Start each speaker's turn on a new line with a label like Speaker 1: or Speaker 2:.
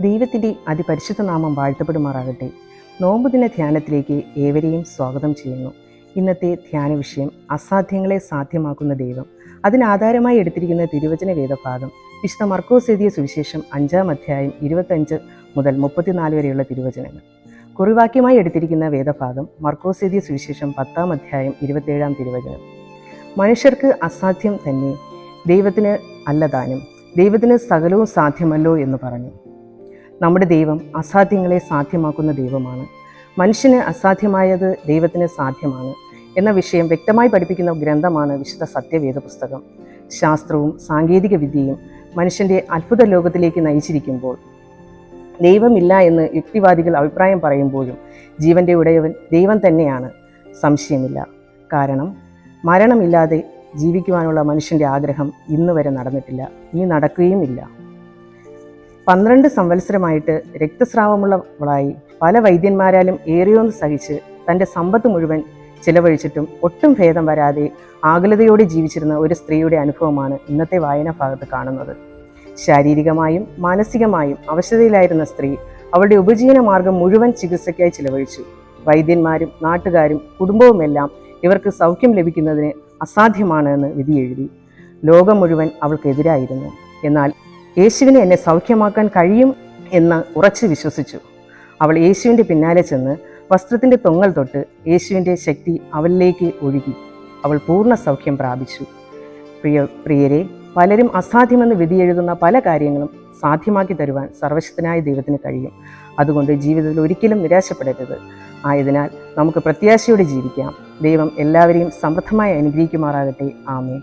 Speaker 1: ദൈവത്തിന്റെ അതിപരിശുദ്ധ നാമം വാഴ്ത്തപ്പെടുമാറാകട്ടെ. നോമ്പുദിന ധ്യാനത്തിലേക്ക് ഏവരെയും സ്വാഗതം ചെയ്യുന്നു. ഇന്നത്തെ ധ്യാന വിഷയം അസാധ്യങ്ങളെ സാധ്യമാക്കുന്ന ദൈവം. അതിനാധാരമായി എടുത്തിരിക്കുന്ന തിരുവചന വേദഭാഗം വിശുദ്ധ മർക്കോസ് എഴുതിയ സുവിശേഷം അഞ്ചാം അധ്യായം ഇരുപത്തഞ്ച് മുതൽ മുപ്പത്തിനാല് വരെയുള്ള തിരുവചനങ്ങൾ. കുറിവാക്യമായി എടുത്തിരിക്കുന്ന വേദഭാഗം മർക്കോസ് എഴുതിയ സുവിശേഷം പത്താം അധ്യായം ഇരുപത്തേഴാം തിരുവചനം. മനുഷ്യർക്ക് അസാധ്യം തന്നെ ദൈവത്തിന് അല്ലതാനും ദൈവത്തിന് സകലവും സാധ്യമല്ലോ എന്ന് പറഞ്ഞു. നമ്മുടെ ദൈവം അസാധ്യങ്ങളെ സാധ്യമാക്കുന്ന ദൈവമാണ്. മനുഷ്യന് അസാധ്യമായത് ദൈവത്തിന് സാധ്യമാണ് എന്ന വിഷയം വ്യക്തമായി പഠിപ്പിക്കുന്ന ഗ്രന്ഥമാണ് വിശുദ്ധ സത്യവേദ പുസ്തകം ശാസ്ത്രവും സാങ്കേതിക വിദ്യയും മനുഷ്യന്റെ അത്ഭുത ലോകത്തിലേക്ക് നയിച്ചിരിക്കുമ്പോൾ ദൈവമില്ല എന്ന് യുക്തിവാദികൾ അഭിപ്രായം പറയുമ്പോഴും ജീവന്റെ ഉടയവൻ ദൈവം തന്നെയാണ്. സംശയമില്ല. കാരണം മരണമില്ലാതെ ജീവിക്കുവാനുള്ള മനുഷ്യന്റെ ആഗ്രഹം ഇന്ന് വരെ നടന്നിട്ടില്ല. ഇനി നടക്കുകയും ഇല്ല. പന്ത്രണ്ട് സംവത്സരമായിട്ട് രക്തസ്രാവമുള്ളവളായി പല വൈദ്യന്മാരാലും ഏറെയൊന്ന് സഹിച്ച് തന്റെ സമ്പത്ത് മുഴുവൻ ചിലവഴിച്ചിട്ടും ഒട്ടും ഭേദം വരാതെ ആകുലതയോടെ ജീവിച്ചിരുന്ന ഒരു സ്ത്രീയുടെ അനുഭവമാണ് ഇന്നത്തെ വായനാ ഭാഗത്ത് കാണുന്നത്. ശാരീരികമായും മാനസികമായും അവശതയിലായിരുന്ന സ്ത്രീ അവളുടെ ഉപജീവന മാർഗം മുഴുവൻ ചികിത്സയ്ക്കായി ചിലവഴിച്ചു. വൈദ്യന്മാരും നാട്ടുകാരും കുടുംബവുമെല്ലാം ഇവർക്ക് സൗഖ്യം ലഭിക്കുന്നതിന് അസാധ്യമാണ് എന്ന് വിധിയെഴുതി. ലോകം മുഴുവൻ അവൾക്കെതിരായിരുന്നു. എന്നാൽ യേശുവിനെ എന്നെ സൗഖ്യമാക്കാൻ കഴിയും എന്ന് ഉറച്ചു വിശ്വസിച്ചു. അവൾ യേശുവിന്റെ പിന്നാലെ ചെന്ന് വസ്ത്രത്തിന്റെ തൊങ്ങൽ തൊട്ട് യേശുവിന്റെ ശക്തി അവളിലേക്ക് ഒഴുകി. അവൾ പൂർണ സൗഖ്യം പ്രാപിച്ചു. പ്രിയ പ്രിയരെ പലരും അസാധ്യമെന്ന് വിധിയെഴുതുന്ന പല കാര്യങ്ങളും സാധ്യമാക്കി തരുവാൻ സർവശക്തനായ ദൈവത്തിന് കഴിയും. അതുകൊണ്ട് ജീവിതത്തിൽ ഒരിക്കലും നിരാശപ്പെടരുത്. ആയതിനാൽ നമുക്ക് പ്രത്യാശയോടെ ജീവിക്കാം. ദൈവം എല്ലാവരെയും സമൃദ്ധമായി അനുഗ്രഹിക്കുമാറാകട്ടെ. ആമേ